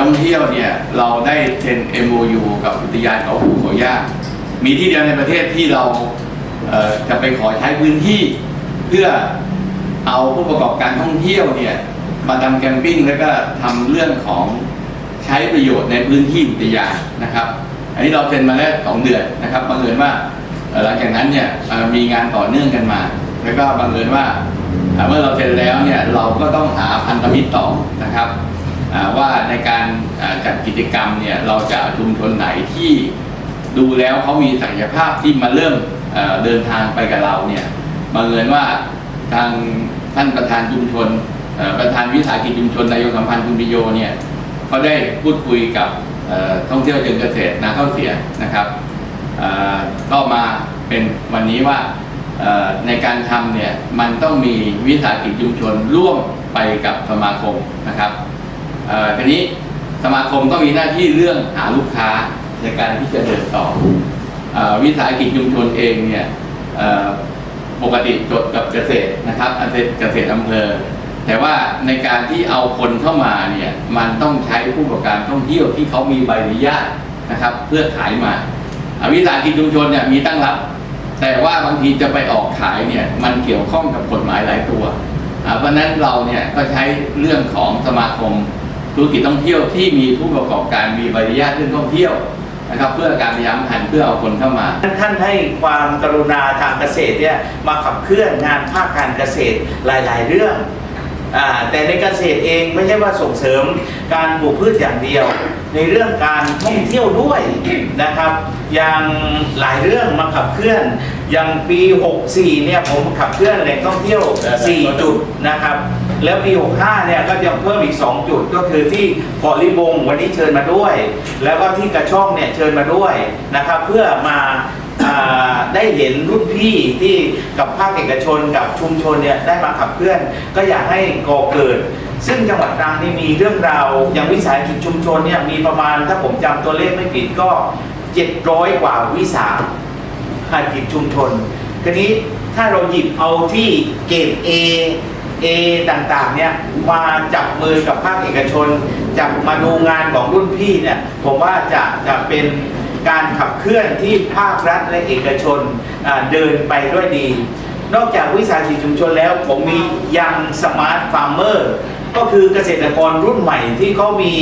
ท่องเที่ยวเนี่ยเราได้เซ็น MOU กับอุทยานเขาหูเขาย่ามีที่เดียวในประเทศที่เราเจะไปขอใช้พื้นที่เพื่อเอาผู้ประกอบการท่องเที่ยวเนี่ยมาทำแคมปิ้งแล้วก็ทำเรื่องของใช้ประโยชน์ในพื้นที่อุทยานนะครับ อันนี้เราเซ็นมาแล้วสองเดือนนะครับบังเอิญว่าหลังจากนั้นเนี่ยมีงานต่อเนื่องกันมา แล้วก็บังเอิญว่าเมื่อเราเซ็นแล้วเนี่ยเราก็ต้องหาพันธมิตรต่อนะครับ ว่าในการจัดกิจกรรมเนี่ยเราจะชุมชนไหนที่ดูแล้วเขามีศักยภาพที่มาเริ่มเดินทางไปกับเราเนี่ยบังเอิญว่าทางท่านประธานชุมชนประธานวิสาหกิจชุมชนนายกสัมพันธ์คุณปิโยเนี่ยเขาได้พูดคุยกับท่องเที่ยวเชิงเกษตรนาข้าเสียนะครับก็มาเป็นวันนี้ว่าในการทำเนี่ยมันต้องมีวิสาหกิจชุมชนร่วมไปกับสมาคมนะครับ ทีนี้สมาคมก็มีหน้าที่เรื่องหาลูกค้าในการที่จะเดินต่ออ่อวิสาหกิจชุมชนเองเนี่ยปกติจดกับเกษตรนะครับเกษตรเกษตรอำเภอ แต่ว่าในการที่เอาคนเข้ามาเนี่ยมันต้องใช้ผู้ประกอบการท่องเที่ยวที่เขามีใบอนุญาตนะครับ เพื่อขายมาอวิสาหกิจชุมชนเนี่ยมีตั้งรับ แต่ว่าบางทีจะไปออกขายเนี่ยมันเกี่ยวข้องกับกฎหมายหลายตัวอ่าเพราะนั้นเราเนี่ยก็ใช้เรื่องของสมาคม ธุรกิจท่องเที่ยวที่มีผู้ประกอบการมีใบอนุญาตเรื่องท่องเที่ยวนะครับ เพื่อการพยายามหันเพื่อเอาคนเข้ามา ท่านให้ความกรุณาทางเกษตรเนี่ยมาขับเคลื่อนงานภาคการเกษตรหลาย ๆ เรื่อง แต่ในเกษตรเองไม่ใช่ว่าส่งเสริมการปลูกพืชอย่างเดียว ในเรื่องการท่องเที่ยวด้วยนะครับอย่างหลายเรื่องมาขับเคลื่อนอย่างปี 64 เนี่ยผมขับเคลื่อนแหล่งท่องเที่ยว 4 จุดนะครับ แล้วปี 65 เนี่ยก็จะเพิ่มอีก 2 จุดก็คือที่เกาะลิบงวันนี้เชิญมาด้วย แล้วก็ที่กระช่องเนี่ยเชิญมาด้วยนะครับ เพื่อมาอ่า ได้เห็นรุ่นพี่ที่กับภาคเอกชนกับชุมชนเนี่ยได้มาขับเคลื่อน ก็อยากให้ก่อเกิด ซึ่งจังหวัดตรังนี่มีเรื่องราวอย่างวิสาหกิจชุมชนเนี่ยมีประมาณถ้าผมจำตัวเลขไม่ผิดก็ 700 กว่าวิสาหกิจชุมชนทีนี้ถ้าเราหยิบเอาที่เกรด A A ต่างๆเนี่ยมาจับมือกับภาคเอกชนจับมาดูงานของรุ่นพี่เนี่ยผมว่าจะจะเป็น การขับเคลื่อนที่ภาครัฐและเอกชนเดินไปด้วยดี นอกจากวิสาหกิจชุมชนแล้ว ผมมียังสมาร์ทฟาร์มเมอร์ก็คือเกษตรกรรุ่นใหม่ที่เขามี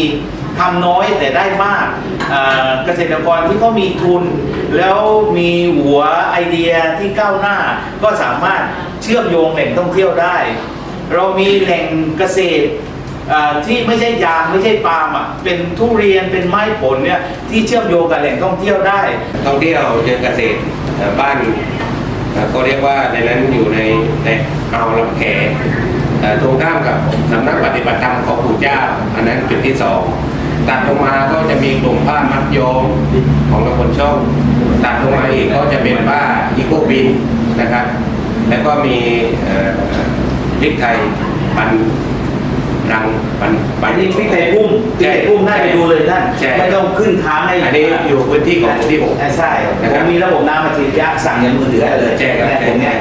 ทำน้อยแต่ได้มากเกษตรกรที่เขามีทุน แล้วมีหัวไอเดียที่ก้าวหน้า ก็สามารถเชื่อมโยงแหล่งท่องเที่ยวได้ เรามีแหล่งเกษตร ที่ไม่ใช่ยางไม่ใช่ปาล์มอะเป็นทุเรียนเป็นไม้ผลเนี่ยที่เชื่อมโยงกับแหล่งท่องเที่ยวได้ ท่องเที่ยวเชิงเกษตรบ้านก็เรียกว่าในนั้นอยู่ในในเอาลำแขตรงข้ามกับสำนักปฏิบัติธรรมของปู่เจ้า อันนั้นจุดที่สองตัดลงมาก็จะมีกลุ่มผ้ามัดโยมของตำบลช่องตัดลงมาอีกก็จะเป็นผ้าอีโคบินนะครับ แล้วก็มีพริกไทยปัน รังปันปัอันนนี้พริกไทยพุ่มพริกไทยพุ่มน่าไปดูเลยท่านใช่ไม่ต้องขึ้นค้างให้อันนี้อยู่พื้นที่ของหมู่ที่หกใช่นะผครัมบมีระบบน้ำมาทียะสั่งอย่างมือถือได้เลยแจ้งครับเนี่ยแจ้ผมงเนี่ย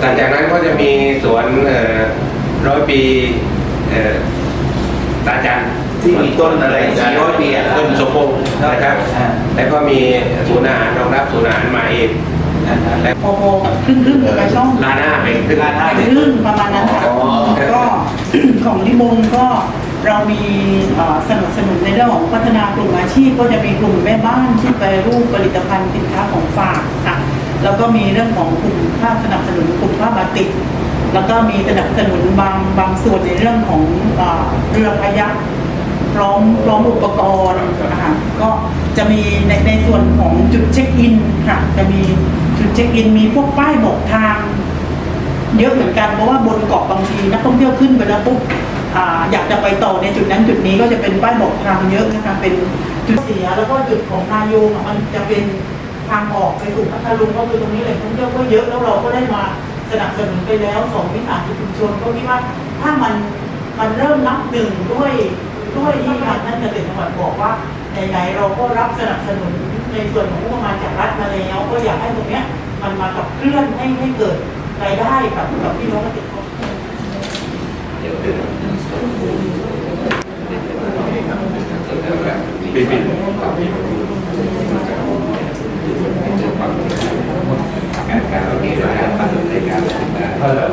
หลังจากนั้นก็จะมีสวนเอ่อร้อยปีเอ่อตาจันที่มีต้นอะไรสี่ร้อยปีอะต้นสมพงษ์นะครับอ่าแล้วก็มีศูนย์อาหารรองรับศูนย์อาหารมาเอง และพอๆกับครึ่งครึ่งๆกับกระช่องลาหน้าเป็นขึ้นลาหน้าครึ่งประมาณนั้นค่ะอ๋อก็ของลิบงก็เรามีเอ่อสนับสนุนในเรื่องของพัฒนากลุ่มอาชีพ ก็จะมีกลุ่มแม่บ้านที่ไปรูปผลิตภัณฑ์สินค้าของฝากค่ะแล้วก็มีเรื่องของกลุ่มภาคสนับสนุนกลุ่มภาคบาติกแล้วก็มีสนับสนุนบางบางส่วนในเรื่องของเอ่อเรือพายักพร้อมพร้อมอุปกรณ์นะคะก็ จะมีในในส่วนของจุดเช็คอินค่ะ จะมีจุดเช็คอินมีพวกป้ายบอกทาง เยอะเหมือนกันเพราะว่าบนเกาะบางทีนักท่องเที่ยวขึ้นไปแล้วปุ๊บอยากจะไปต่อในจุดนั้นจุดนี้ก็จะเป็นป้ายบอกทางเยอะนะคะเป็นจุดเสียแล้วก็จุดของนายงอะมันจะเป็นทางออกไปสู่พัทลุงก็คือตรงนี้แหล่งท่องเที่ยวก็เยอะแล้วเราก็ได้มาสนับสนุนไปแล้วสองวิสาหกิจชุมชนก็คิดว่าถ้ามันมันเริ่มนับหนึ่งด้วยด้วยที่ทางท่านเกษตรจังหวัดบอกว่า ไหนๆเราก็รับสนับสนุนในส่วนของงบประมาณจากรัฐมาแล้ว ก็อยากให้ตรงเนี้ยมันมากับเคลื่อนให้ให้เกิดรายได้กับกับพี่น้องเกษตรกรปีปีการการเราเกี่ยวกับการปฏิบัติการ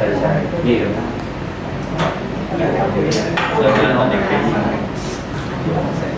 ใช่ใช่พี่เสื้อผ้าตอนเด็กๆ